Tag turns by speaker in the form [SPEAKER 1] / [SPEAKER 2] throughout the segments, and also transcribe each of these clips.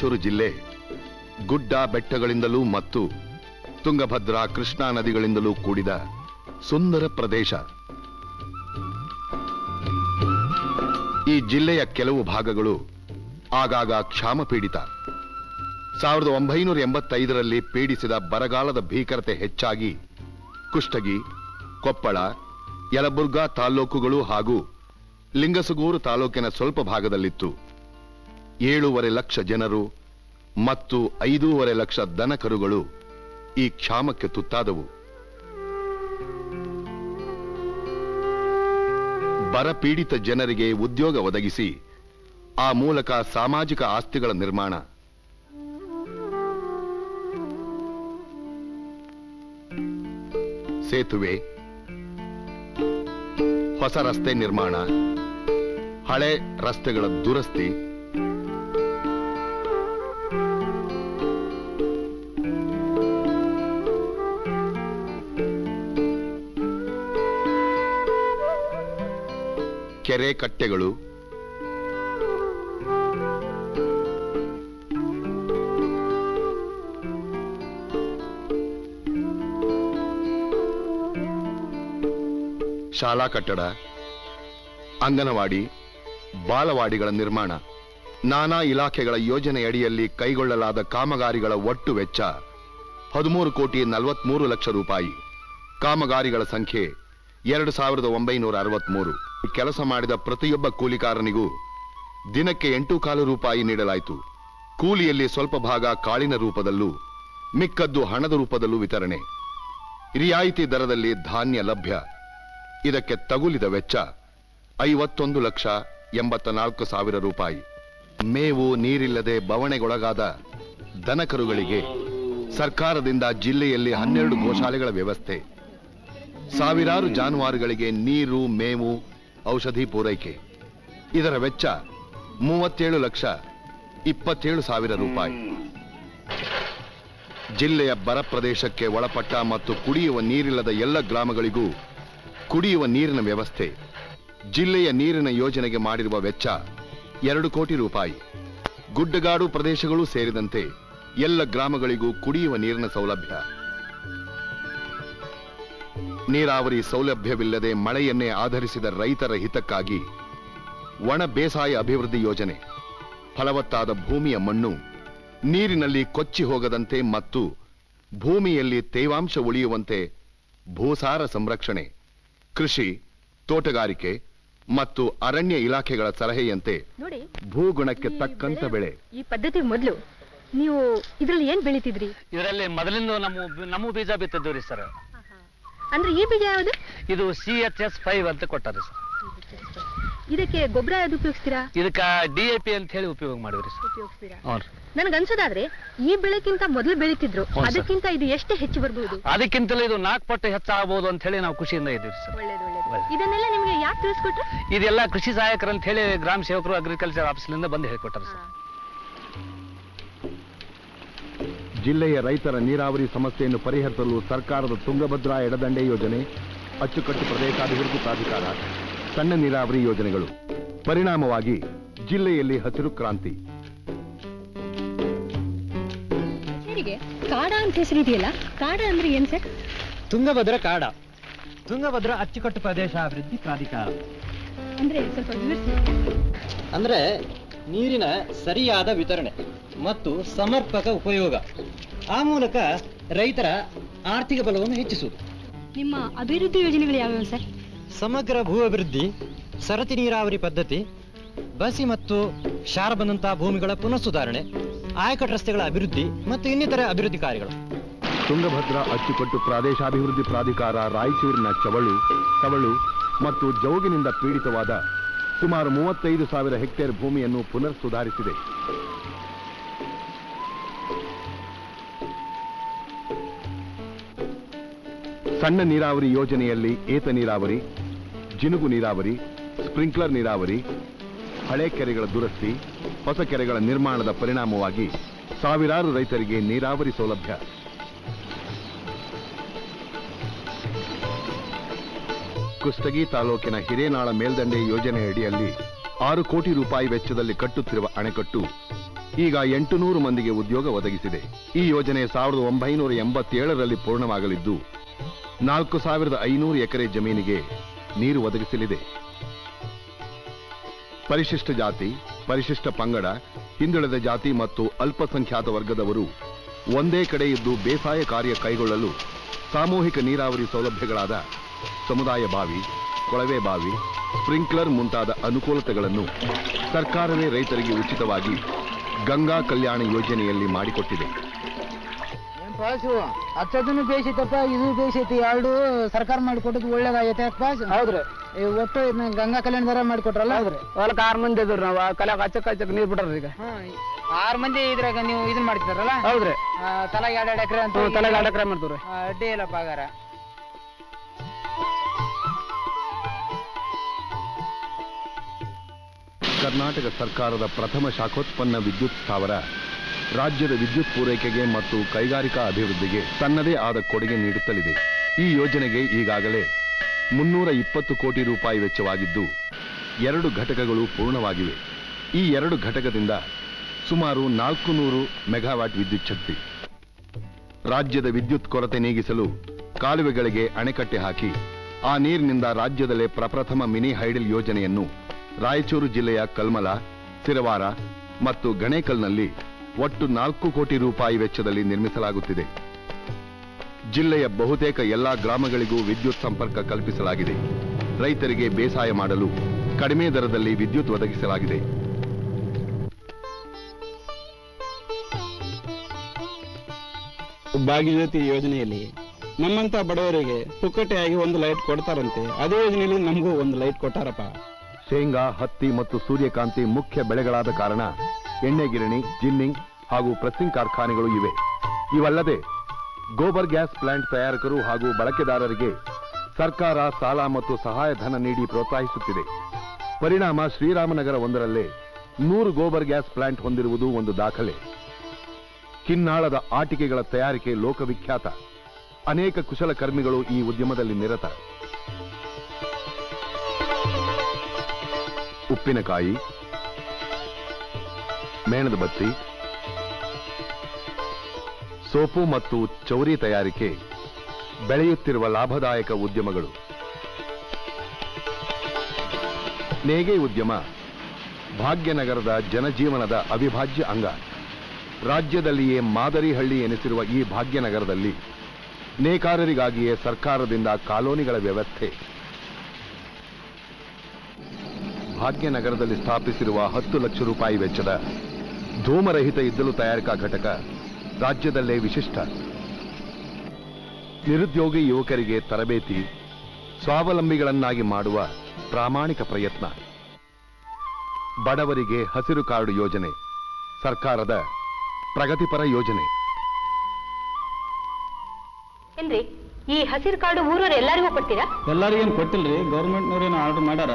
[SPEAKER 1] ರಾಯಚೂರು ಜಿಲ್ಲೆ ಗುಡ್ಡ ಬೆಟ್ಟಗಳಿಂದಲೂ ಮತ್ತು ತುಂಗಭದ್ರಾ ಕೃಷ್ಣಾ ನದಿಗಳಿಂದಲೂ ಕೂಡಿದ ಸುಂದರ ಪ್ರದೇಶ. ಈ ಜಿಲ್ಲೆಯ ಕೆಲವು ಭಾಗಗಳು ಆಗಾಗ ಕ್ಷಾಮ ಪೀಡಿತ. ಸಾವಿರದ ಒಂಬೈನೂರ ಎಂಬತ್ತೈದರಲ್ಲಿ ಪೀಡಿಸಿದ ಬರಗಾಲದ ಭೀಕರತೆ ಹೆಚ್ಚಾಗಿ ಕುಷ್ಟಗಿ, ಕೊಪ್ಪಳ, ಯಲಬುರ್ಗಾ ತಾಲ್ಲೂಕುಗಳು ಹಾಗೂ ಲಿಂಗಸಗೂರು ತಾಲೂಕಿನ ಸ್ವಲ್ಪ ಭಾಗದಲ್ಲಿತ್ತು. ಏಳೂವರೆ ಲಕ್ಷ ಜನರು ಮತ್ತು ಐದೂವರೆ ಲಕ್ಷ ದನಕರುಗಳು ಈ ಕ್ಷಾಮಕ್ಕೆ ತುತ್ತಾದವು. ಬರಪೀಡಿತ ಜನರಿಗೆ ಉದ್ಯೋಗ ಒದಗಿಸಿ ಆ ಮೂಲಕ ಸಾಮಾಜಿಕ ಆಸ್ತಿಗಳ ನಿರ್ಮಾಣ. ಸೇತುವೆ, ಹೊಸ ರಸ್ತೆ ನಿರ್ಮಾಣ, ಹಳೆ ರಸ್ತೆಗಳ ದುರಸ್ತಿ. ಕೆರೆ ಕಟ್ಟೆಗಳು. ಶಾಲಾ ಕಟ್ಟಡ, ಅಂಗನವಾಡಿ, ಬಾಲವಾಡಿಗಳ ನಿರ್ಮಾಣ, ನಾನಾ ಇಲಾಖೆಗಳ ಯೋಜನೆಯಡಿಯಲ್ಲಿ ಕೈಗೊಳ್ಳಲಾದ ಕಾಮಗಾರಿಗಳ ಒಟ್ಟು ವೆಚ್ಚ ಹದಿಮೂರು ಕೋಟಿ ನಲವತ್ಮೂರು ಲಕ್ಷ ರೂಪಾಯಿ. ಕಾಮಗಾರಿಗಳ ಸಂಖ್ಯೆ ಎರಡು ಸಾವಿರದ ಒಂಬೈನೂರ ಅರವತ್ಮೂರು. ಕೆಲಸ ಮಾಡಿದ ಪ್ರತಿಯೊಬ್ಬ ಕೂಲಿಕಾರನಿಗೂ ದಿನಕ್ಕೆ ಎಂಟು ಕಾಲು ರೂಪಾಯಿ ನೀಡಲಾಯಿತು. ಕೂಲಿಯಲ್ಲಿ ಸ್ವಲ್ಪ ಭಾಗ ಕಾಳಿನ ರೂಪದಲ್ಲೂ, ಮಿಕ್ಕದ್ದು ಹಣದ ರೂಪದಲ್ಲೂ ವಿತರಣೆ. ರಿಯಾಯಿತಿ ದರದಲ್ಲಿ ಧಾನ್ಯ ಲಭ್ಯ. ಇದಕ್ಕೆ ತಗುಲಿದ ವೆಚ್ಚ ಐವತ್ತೊಂದು ಲಕ್ಷ ಎಂಬತ್ತ ನಾಲ್ಕು ಸಾವಿರ ರೂಪಾಯಿ. ಮೇವು ನೀರಿಲ್ಲದೆ ಬವಣೆಗೊಳಗಾದ ದನಕರುಗಳಿಗೆ ಸರ್ಕಾರದಿಂದ ಜಿಲ್ಲೆಯಲ್ಲಿ ಹನ್ನೆರಡು ಗೋಶಾಲೆಗಳ ವ್ಯವಸ್ಥೆ. ಸಾವಿರಾರು ಜಾನುವಾರುಗಳಿಗೆ ನೀರು, ಮೇವು ಔಷಧಿ ಪೂರೈಕೆ. ಇದರ ವೆಚ್ಚ ಮೂವತ್ತೇಳು ಲಕ್ಷ ಇಪ್ಪತ್ತೇಳು ಸಾವಿರ ರೂಪಾಯಿ. ಜಿಲ್ಲೆಯ ಬರ ಪ್ರದೇಶಕ್ಕೆ ಒಳಪಟ್ಟ ಮತ್ತು ಕುಡಿಯುವ ನೀರಿಲ್ಲದ ಎಲ್ಲ ಗ್ರಾಮಗಳಿಗೂ ಕುಡಿಯುವ ನೀರಿನ ವ್ಯವಸ್ಥೆ. ಜಿಲ್ಲೆಯ ನೀರಿನ ಯೋಜನೆಗೆ ಮಾಡಿರುವ ವೆಚ್ಚ ಎರಡು ಕೋಟಿ ರೂಪಾಯಿ. ಗುಡ್ಡಗಾಡು ಪ್ರದೇಶಗಳು ಸೇರಿದಂತೆ ಎಲ್ಲ ಗ್ರಾಮಗಳಿಗೂ ಕುಡಿಯುವ ನೀರಿನ ಸೌಲಭ್ಯ. ನೀರಾವರಿ ಸೌಲಭ್ಯವಿಲ್ಲದೆ ಮಳೆಯನ್ನೇ ಆಧರಿಸಿದ ರೈತರ ಹಿತಕ್ಕಾಗಿ ಒಣ ಬೇಸಾಯ ಅಭಿವೃದ್ಧಿ ಯೋಜನೆ. ಫಲವತ್ತಾದ ಭೂಮಿಯ ಮಣ್ಣು ನೀರಿನಲ್ಲಿ ಕೊಚ್ಚಿ ಹೋಗದಂತೆ ಮತ್ತು ಭೂಮಿಯಲ್ಲಿ ತೇವಾಂಶ ಉಳಿಯುವಂತೆ ಭೂಸಾರ ಸಂರಕ್ಷಣೆ ಕೃಷಿ ತೋಟಗಾರಿಕೆ ಮತ್ತು ಅರಣ್ಯ ಇಲಾಖೆಗಳ ಸಲಹೆಯಂತೆ
[SPEAKER 2] ನೋಡಿ
[SPEAKER 1] ಭೂಗುಣಕ್ಕೆ ತಕ್ಕಂತ
[SPEAKER 2] ಬೆಳೆ-
[SPEAKER 1] ಬೆಳೆ.
[SPEAKER 2] ಈ ಪದ್ಧತಿ ಮೊದಲು. ನೀವು ಇದರಲ್ಲಿ ಏನ್ ಬೆಳಿತಿದ್ರಿ?
[SPEAKER 3] ಇದರಲ್ಲಿ ಮೊದಲಿಂದ ನಮ್ಮ ನಮ್ಮ ಬೀಜ ಬಿತ್ತಿದ್ದು ರೀ ಸರ್.
[SPEAKER 2] ಅಂದ್ರೆ ಈ ಬೀಜ ಯಾವುದು?
[SPEAKER 3] ಇದು ಸಿ ಎಚ್ ಎಸ್ ಫೈವ್ ಅಂತ ಕೊಟ್ಟಾರೆ ಸರ್.
[SPEAKER 2] ಇದಕ್ಕೆ ಗೊಬ್ಬರ ಯಾವ್ದು ಉಪಯೋಗಿಸ್ತೀರಾ?
[SPEAKER 3] ಇದಕ್ಕ ಡಿ ಎ ಪಿ ಅಂತ ಹೇಳಿ ಉಪಯೋಗ ಮಾಡಿವ್ರಿ ಸರ್.
[SPEAKER 2] ಉಪಯೋಗಿಸ್ತೀರಾ?
[SPEAKER 3] ಹ್ಞೂ ರೀ.
[SPEAKER 2] ನನ್ಗೆ ಅನ್ಸೋದಾದ್ರೆ ಈ ಬೆಳೆಕ್ಕಿಂತ ಮೊದಲು ಬೆಳೀತಿದ್ರು. ಅದಕ್ಕಿಂತ ಇದು ಎಷ್ಟು ಹೆಚ್ಚು ಬರ್ಬೋದು?
[SPEAKER 3] ಅದಕ್ಕಿಂತಲೂ ಇದು ನಾಲ್ಕು ಪಟ್ಟು ಹೆಚ್ಚಾಗಬಹುದು ಅಂತ ಹೇಳಿ ನಾವು ಖುಷಿಯಿಂದ ಇದ್ದೀವಿ ಸರ್.
[SPEAKER 2] ಒಳ್ಳೇದು ಒಳ್ಳೇದು.
[SPEAKER 3] ಒಳ್ಳೆ.
[SPEAKER 2] ಇದನ್ನೆಲ್ಲ ನಿಮಗೆ ಯಾಕೆ ತಿಳಿಸ್ಕೊಟ್ರು?
[SPEAKER 3] ಇದೆಲ್ಲ ಕೃಷಿ ಸಹಾಯಕರು ಅಂತ ಹೇಳಿ ಗ್ರಾಮ ಸೇವಕರು ಅಗ್ರಿಕಲ್ಚರ್ ಆಫೀಸ್ಲಿಂದ ಬಂದು ಹೇಳ್ಕೊಟ್ಟಾರೆ ಸರ್.
[SPEAKER 1] ಜಿಲ್ಲೆಯ ರೈತರ ನೀರಾವರಿ ಸಮಸ್ಯೆಯನ್ನು ಪರಿಹರಿಸಲು ಸರ್ಕಾರದ ತುಂಗಭದ್ರಾ ಎಡದಂಡೆ ಯೋಜನೆ ಅಚ್ಚುಕಟ್ಟು ಪ್ರದೇಶಾಭಿವೃದ್ಧಿ ಪ್ರಾಧಿಕಾರ ಸಣ್ಣ ನೀರಾವರಿ ಯೋಜನೆಗಳು. ಪರಿಣಾಮವಾಗಿ ಜಿಲ್ಲೆಯಲ್ಲಿ ಹಸಿರು ಕ್ರಾಂತಿ.
[SPEAKER 2] ಕಾಡ ಅಂತ ಹೆಸರಿದೆಯಲ್ಲ ಕಾಡ ಅಂದ್ರೆ ಏನ್ ಸರ್?
[SPEAKER 4] ತುಂಗಭದ್ರ ಕಾಡ. ತುಂಗಭದ್ರ ಅಚ್ಚುಕಟ್ಟು ಪ್ರದೇಶ ಅಭಿವೃದ್ಧಿ ಪ್ರಾಧಿಕಾರ.
[SPEAKER 2] ಅಂದ್ರೆ ಸ್ವಲ್ಪ
[SPEAKER 4] ಅಂದ್ರೆ ನೀರಿನ ಸರಿಯಾದ ವಿತರಣೆ ಮತ್ತು ಸಮರ್ಪಕ ಉಪಯೋಗ. ಆ ಮೂಲಕ ರೈತರ ಆರ್ಥಿಕ ಬಲವನ್ನು ಹೆಚ್ಚಿಸುವುದು.
[SPEAKER 2] ನಿಮ್ಮ ಅಭಿವೃದ್ಧಿ ಯೋಜನೆಗಳು ಯಾವ್ಯಾವ ಸರ್?
[SPEAKER 4] ಸಮಗ್ರ ಭೂ ಅಭಿವೃದ್ಧಿ ಸರತಿ ನೀರಾವರಿ ಪದ್ಧತಿ ಬಸಿ ಮತ್ತು ಶಾರ ಬಂದಂತಹ ಭೂಮಿಗಳ ಪುನಃಸುಧಾರಣೆ ಆಯಕಟ್ಟು ರಸ್ತೆಗಳ ಅಭಿವೃದ್ಧಿ ಮತ್ತು ಇನ್ನಿತರ ಅಭಿವೃದ್ಧಿ ಕಾರ್ಯಗಳು.
[SPEAKER 1] ತುಂಗಭದ್ರಾ ಅಚ್ಚುಕಟ್ಟು ಪ್ರದೇಶಾಭಿವೃದ್ಧಿ ಪ್ರಾಧಿಕಾರ ರಾಯಚೂರಿನ ಚವಳು ತವಳು ಮತ್ತು ಜೌಗಿನಿಂದ ಪೀಡಿತವಾದ ಸುಮಾರು ಮೂವತ್ತೈದು ಸಾವಿರ ಹೆಕ್ಟೇರ್ ಭೂಮಿಯನ್ನು ಪುನರ್ ಸುಧಾರಿಸಿದೆ. ಸಣ್ಣ ನೀರಾವರಿ ಯೋಜನೆಯಲ್ಲಿ ಏತ ನೀರಾವರಿ, ಜಿನುಗು ನೀರಾವರಿ, ಸ್ಪ್ರಿಂಕ್ಲರ್ ನೀರಾವರಿ, ಹಳೆ ಕೆರೆಗಳ ದುರಸ್ತಿ, ಹೊಸ ಕೆರೆಗಳ ನಿರ್ಮಾಣದ ಪರಿಣಾಮವಾಗಿ ಸಾವಿರಾರು ರೈತರಿಗೆ ನೀರಾವರಿ ಸೌಲಭ್ಯ. ಕುಷ್ಟಗಿ ತಾಲೂಕಿನ ಹಿರೇನಾಳ ಮೇಲ್ದಂಡೆ ಯೋಜನೆ ಅಡಿಯಲ್ಲಿ ಆರು ಕೋಟಿ ರೂಪಾಯಿ ವೆಚ್ಚದಲ್ಲಿ ಕಟ್ಟುತ್ತಿರುವ ಅಣೆಕಟ್ಟು ಈಗ ಎಂಟುನೂರು ಮಂದಿಗೆ ಉದ್ಯೋಗ ಒದಗಿಸಿದೆ. ಈ ಯೋಜನೆ ಸಾವಿರದ ಒಂಬೈನೂರ ಎಂಬತ್ತೇಳರಲ್ಲಿ ಪೂರ್ಣವಾಗಲಿದ್ದು ನಾಲ್ಕು ಸಾವಿರದ ಐನೂರು ಎಕರೆ ಜಮೀನಿಗೆ ನೀರು ಒದಗಿಸಲಿದೆ. ಪರಿಶಿಷ್ಟ ಜಾತಿ, ಪರಿಶಿಷ್ಟ ಪಂಗಡ, ಹಿಂದುಳಿದ ಜಾತಿ ಮತ್ತು ಅಲ್ಪಸಂಖ್ಯಾತ ವರ್ಗದವರು ಒಂದೇ ಕಡೆ ಇದ್ದು ಬೇಸಾಯ ಕಾರ್ಯ ಕೈಗೊಳ್ಳಲು ಸಾಮೂಹಿಕ ನೀರಾವರಿ ಸೌಲಭ್ಯಗಳಾದ ಸಮುದಾಯ ಬಾವಿ, ಕೊಳವೆ ಬಾವಿ, ಸ್ಪ್ರಿಂಕ್ಲರ್ ಮುಂತಾದ ಅನುಕೂಲತೆಗಳನ್ನು ಸರ್ಕಾರವೇ ರೈತರಿಗೆ ಉಚಿತವಾಗಿ ಗಂಗಾ ಕಲ್ಯಾಣ ಯೋಜನೆಯಲ್ಲಿ ಮಾಡಿಕೊಟ್ಟಿದೆ.
[SPEAKER 5] ಪಾಸು ಹತ್ತದನ್ನು ಬೇಸೈತಪ್ಪ ಇದು ಬೇಸೈತಿ ಎರಡು ಸರ್ಕಾರ ಮಾಡಿಕೊಟ್ಟದ್ದು ಒಳ್ಳೇದಾಗೈತೆ ಪಾಸ್ ಹೌದ್ರಿ. ಒಟ್ಟು ಗಂಗಾ ಕಲ್ಯಾಣ ದರ ಮಾಡಿಕೊಟ್ರಲ್ಲ? ಹೌದ್ರಿ.
[SPEAKER 3] ಹೊಲಕ್ಕೆ ಆರು ಮಂದಿ ಇದ್ರು ನಾವು. ಕಲ್ಯಾಕ ಹಚ್ಚಕ್ ಅಚ್ಚಕ ನೀರು ಬಿಟ್ರಿ ಈಗ.
[SPEAKER 5] ಆರು ಮಂದಿ ಇದ್ರಾಗ ನೀವು ಇದನ್ನ ಮಾಡ್ತಿದ್ರಲ್ಲ
[SPEAKER 3] ಹೌದ್ರಿ.
[SPEAKER 5] ತಲಾ ಎರಡು ಎರಡು ಎಕರೆ ಅಂತ
[SPEAKER 3] ತಲೆಗೆ ಎರಡು ಎಕರೆ ಮಾಡ್ತೀವ್ರಿ
[SPEAKER 5] ಅಡ್ಡಿ ಇಲ್ಲ ಹಾಗಾರ
[SPEAKER 1] ಕರ್ನಾಟಕ ಸರ್ಕಾರದ ಪ್ರಥಮ ಶಾಖೋತ್ಪನ್ನ ವಿದ್ಯುತ್ ಸ್ಥಾವರ ರಾಜ್ಯದ ವಿದ್ಯುತ್ ಪೂರೈಕೆಗೆ ಮತ್ತು ಕೈಗಾರಿಕಾ ಅಭಿವೃದ್ಧಿಗೆ ತನ್ನದೇ ಆದ ಕೊಡುಗೆ ನೀಡುತ್ತಲಿದೆ. ಈ ಯೋಜನೆಗೆ ಈಗಾಗಲೇ ಮುನ್ನೂರ ಇಪ್ಪತ್ತು ಕೋಟಿ ರೂಪಾಯಿ ವೆಚ್ಚವಾಗಿದ್ದು, ಎರಡು ಘಟಕಗಳು ಪೂರ್ಣವಾಗಿವೆ. ಈ ಎರಡು ಘಟಕದಿಂದ ಸುಮಾರು ನಾಲ್ಕು ನೂರು ಮೆಗಾವ್ಯಾಟ್ ವಿದ್ಯುತ್ ಶಕ್ತಿ ರಾಜ್ಯದ ವಿದ್ಯುತ್ ಕೊರತೆ ನೀಗಿಸಲು ಕಾಲುವೆಗಳಿಗೆ ಅಣೆಕಟ್ಟೆ ಹಾಕಿ, ಆ ನೀರಿನಿಂದ ರಾಜ್ಯದಲ್ಲೇ ಪ್ರಪ್ರಥಮ ಮಿನಿ ಹೈಡಲ್ ಯೋಜನೆಯನ್ನು ರಾಯಚೂರು ಜಿಲ್ಲೆಯ ಕಲ್ಮಲ ಸಿರವಾರ ಮತ್ತು ಗಣೇಕಲ್ನಲ್ಲಿ ಒಟ್ಟು ನಾಲ್ಕು ಕೋಟಿ ರೂಪಾಯಿ ವೆಚ್ಚದಲ್ಲಿ ನಿರ್ಮಿಸಲಾಗುತ್ತಿದೆ. ಜಿಲ್ಲೆಯ ಬಹುತೇಕ ಎಲ್ಲಾ ಗ್ರಾಮಗಳಿಗೂ ವಿದ್ಯುತ್ ಸಂಪರ್ಕ ಕಲ್ಪಿಸಲಾಗಿದೆ. ರೈತರಿಗೆ ಬೇಸಾಯ ಮಾಡಲು ಕಡಿಮೆ ದರದಲ್ಲಿ ವಿದ್ಯುತ್ ಒದಗಿಸಲಾಗಿದೆ.
[SPEAKER 6] ಭಾಗ್ಯಜ್ಯೋತಿ ಯೋಜನೆಯಲ್ಲಿ ನಮ್ಮಂತ ಬಡವರಿಗೆ ಪುಕ್ಕಟೆಯಾಗಿ ಒಂದು ಲೈಟ್ ಕೊಡ್ತಾರಂತೆ ಅದೇ ಯೋಜನೆಯಲ್ಲಿ ನಮಗೂ ಒಂದು ಲೈಟ್ ಕೊಟ್ಟಾರಪ್ಪ.
[SPEAKER 1] ಶೇಂಗಾ ಹತ್ತಿ ಮತ್ತು ಸೂರ್ಯಕಾಂತಿ ಮುಖ್ಯ ಬೆಳೆಗಳಾದ ಕಾರಣ ಎಣ್ಣೆ ಗಿರಣಿ ಜಿನ್ನಿಂಗ್ ಹಾಗೂ ಪ್ರೆಸ್ಸಿಂಗ್ ಕಾರ್ಖಾನೆಗಳು ಇವೆ. ಇವಲ್ಲದೆ ಗೋಬರ್ ಗ್ಯಾಸ್ ಪ್ಲಾಂಟ್ ತಯಾರಕರು ಹಾಗೂ ಬಳಕೆದಾರರಿಗೆ ಸರ್ಕಾರ ಸಾಲ ಮತ್ತು ಸಹಾಯಧನ ನೀಡಿ ಪ್ರೋತ್ಸಾಹಿಸುತ್ತಿದೆ. ಪರಿಣಾಮ ಶ್ರೀರಾಮನಗರ ಒಂದರಲ್ಲೇ ನೂರು ಗೋಬರ್ ಗ್ಯಾಸ್ ಪ್ಲಾಂಟ್ ಹೊಂದಿರುವುದು ಒಂದು ದಾಖಲೆ. ಕಿನ್ನಾಳದ ಆಟಿಕೆಗಳ ತಯಾರಿಕೆ ಲೋಕವಿಖ್ಯಾತ. ಅನೇಕ ಕುಶಲಕರ್ಮಿಗಳು ಈ ಉದ್ಯಮದಲ್ಲಿ ನಿರತ. ಉಪ್ಪಿನಕಾಯಿ ಮೇಣದ ಬತ್ತಿ, ಸೋಪು ಮತ್ತು ಚೌರಿ ತಯಾರಿಕೆ, ಬೆಳೆಯುತ್ತಿರುವ ಲಾಭದಾಯಕ ಉದ್ಯಮಗಳು. ನೇಗೆ ಉದ್ಯಮ, ಭಾಗ್ಯನಗರದ ಜನಜೀವನದ ಅವಿಭಾಜ್ಯ ಅಂಗ. ರಾಜ್ಯದಲ್ಲಿಯೇ ಮಾದರಿ ಹಳ್ಳಿ ಎನಿಸಿರುವ ಈ ಭಾಗ್ಯನಗರದಲ್ಲಿ ನೇಕಾರರಿಗಾಗಿಯೇ ಸರ್ಕಾರದಿಂದ ಕಾಲೋನಿಗಳ ವ್ಯವಸ್ಥೆ. ಭಾಗ್ಯನಗರದಲ್ಲಿ ಸ್ಥಾಪಿಸಿರುವ ಹತ್ತು ಲಕ್ಷ ರೂಪಾಯಿ ವೆಚ್ಚದ ಧೂಮರಹಿತ ಇದ್ದಲು ತಯಾರಿಕಾ ಘಟಕ ರಾಜ್ಯದಲ್ಲೇ ವಿಶಿಷ್ಟ. ನಿರುದ್ಯೋಗಿ ಯುವಕರಿಗೆ ತರಬೇತಿ ಸ್ವಾವಲಂಬಿಗಳನ್ನಾಗಿ ಮಾಡುವ ಪ್ರಾಮಾಣಿಕ ಪ್ರಯತ್ನ. ಬಡವರಿಗೆ ಹಸಿರು ಕಾರ್ಡ್ ಯೋಜನೆ ಸರ್ಕಾರದ ಪ್ರಗತಿಪರ ಯೋಜನೆ.
[SPEAKER 2] ಈ ಹಸಿರು ಕಾರ್ಡ್ ಊರವ್ರು ಎಲ್ಲರಿಗೂ ಕೊಡ್ತೀರಾ?
[SPEAKER 6] ಎಲ್ಲರಿಗೇನು ಕೊಟ್ಟಿಲ್ರಿ? ಗೌರ್ಮೆಂಟ್ನವ್ರೇನು ಆರ್ಡರ್ ಮಾಡ್ಯಾರ?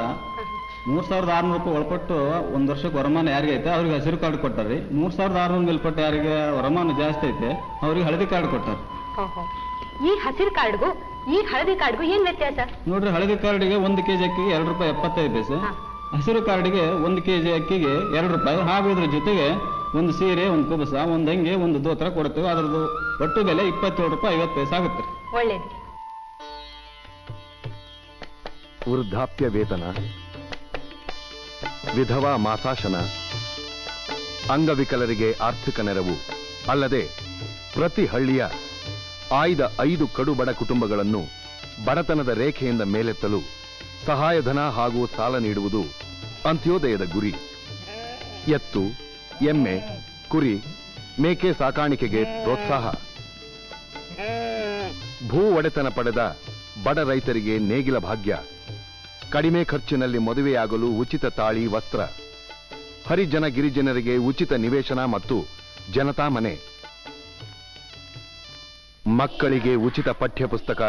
[SPEAKER 6] ಮೂರ್ ಸಾವಿರದ ಆರ್ನೂರು ರೂಪಾಯಿ ಒಳಪಟ್ಟು ಒಂದ್ ವರ್ಷಕ್ಕೆ ವರಮಾನ ಯಾರಿಗೆ ಐತೆ? ಅವ್ರಿಗೆ ಹಸಿರು ಕಾರ್ಡ್ ಕೊಟ್ಟಾರಿ ಮೂರ್ ಸಾವಿರದ ಆರ್ನೂರು ಮೇಲ್ಪಟ್ಟು ಯಾರಿಗೆ ವರಮಾನ ಜಾಸ್ತಿ ಐತೆ ಅವ್ರಿಗೆ ಹಳದಿ ಕಾರ್ಡ್ ಕೊಟ್ಟಾರ.
[SPEAKER 2] ಈ ಹಸಿರು ಕಾರ್ಡ್ಗೂ ಈ ಹಳದಿ ಕಾರ್ಡ್ಗೂ ಏನ್ ವ್ಯತ್ಯಾಸ?
[SPEAKER 6] ನೋಡ್ರಿ ಹಳದಿ ಕಾರ್ಡಿಗೆ ಒಂದು ಕೆಜಿ ಅಕ್ಕಿಗೆ ಎರಡು ರೂಪಾಯಿ ಎಪ್ಪತ್ತೈದು ಪೈಸೆ. ಹಸಿರು ಕಾರ್ಡಿಗೆ ಒಂದು ಕೆಜಿ ಅಕ್ಕಿಗೆ ಎರಡು ರೂಪಾಯಿ. ಹಾಗೂ ಇದ್ರ ಜೊತೆಗೆ ಒಂದು ಸೀರೆ ಒಂದು ಕುಬಸ ಒಂದು ಹಂಗೆ ಒಂದು ದೋತ್ರ ಕೊಡ್ತೇವೆ. ಅದರದ್ದು ಒಟ್ಟು ಬೆಲೆ ಇಪ್ಪತ್ತೇಳು ರೂಪಾಯಿ ಐವತ್ತು ಪೈಸೆ ಆಗುತ್ತೆ.
[SPEAKER 2] ಒಳ್ಳೇದು.
[SPEAKER 1] ವೃದ್ಧಾಪ್ಯ ವೇತನ ವಿಧವಾ ಮಾಸಾಶನ, ಅಂಗವಿಕಲರಿಗೆ ಆರ್ಥಿಕ ನೆರವು, ಅಲ್ಲದೆ ಪ್ರತಿ ಹಳ್ಳಿಯ ಆಯ್ದ ಐದು ಕಡು ಬಡ ಕುಟುಂಬಗಳನ್ನು ಬಡತನದ ರೇಖೆಯಿಂದ ಮೇಲೆತ್ತಲು ಸಹಾಯಧನ ಹಾಗೂ ಸಾಲ ನೀಡುವುದು ಅಂತ್ಯೋದಯದ ಗುರಿ. ಎತ್ತು, ಎಮ್ಮೆ, ಕುರಿ, ಮೇಕೆ ಸಾಕಾಣಿಕೆಗೆ ಪ್ರೋತ್ಸಾಹ. ಭೂ ಒಡೆತನ ಪಡೆದ ಬಡ ರೈತರಿಗೆ ನೇಗಿಲ ಭಾಗ್ಯ. ಕಡಿಮೆ ಖರ್ಚಿನಲ್ಲಿ ಮದುವೆಯಾಗಲು ಉಚಿತ ತಾಳಿ ವಸ್ತ್ರ. ಹರಿಜನ ಗಿರಿಜನರಿಗೆ ಉಚಿತ ನಿವೇಶನ ಮತ್ತು ಜನತಾ ಮನೆ. ಮಕ್ಕಳಿಗೆ ಉಚಿತ ಪಠ್ಯಪುಸ್ತಕ,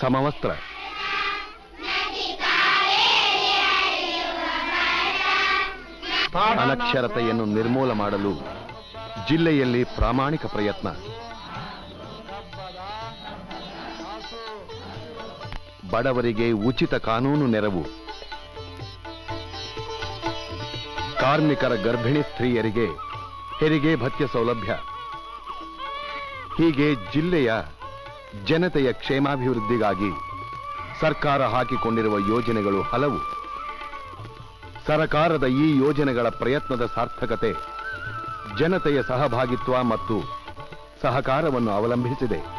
[SPEAKER 1] ಸಮವಸ್ತ್ರ. ಅನಕ್ಷರತೆಯನ್ನು ನಿರ್ಮೂಲ ಮಾಡಲು ಜಿಲ್ಲೆಯಲ್ಲಿ ಪ್ರಾಮಾಣಿಕ ಪ್ರಯತ್ನ. ಬಡವರಿಗೆ ಉಚಿತ ಕಾನೂನು ನೆರವು. ಕಾರ್ಮಿಕರ ಗರ್ಭಿಣಿ ಸ್ತ್ರೀಯರಿಗೆ ಹೆರಿಗೆ ಭತ್ಯೆ ಸೌಲಭ್ಯ. ಹೀಗೆ ಜಿಲ್ಲೆಯ ಜನತೆಯ ಕ್ಷೇಮಾಭಿವೃದ್ಧಿಗಾಗಿ ಸರ್ಕಾರ ಹಾಕಿಕೊಂಡಿರುವ ಯೋಜನೆಗಳು ಹಲವು. ಸರಕಾರದ ಈ ಯೋಜನೆಗಳ ಪ್ರಯತ್ನದ ಸಾರ್ಥಕತೆ ಜನತೆಯ ಸಹಭಾಗಿತ್ವ ಮತ್ತು ಸಹಕಾರವನ್ನು ಅವಲಂಬಿಸಿದೆ.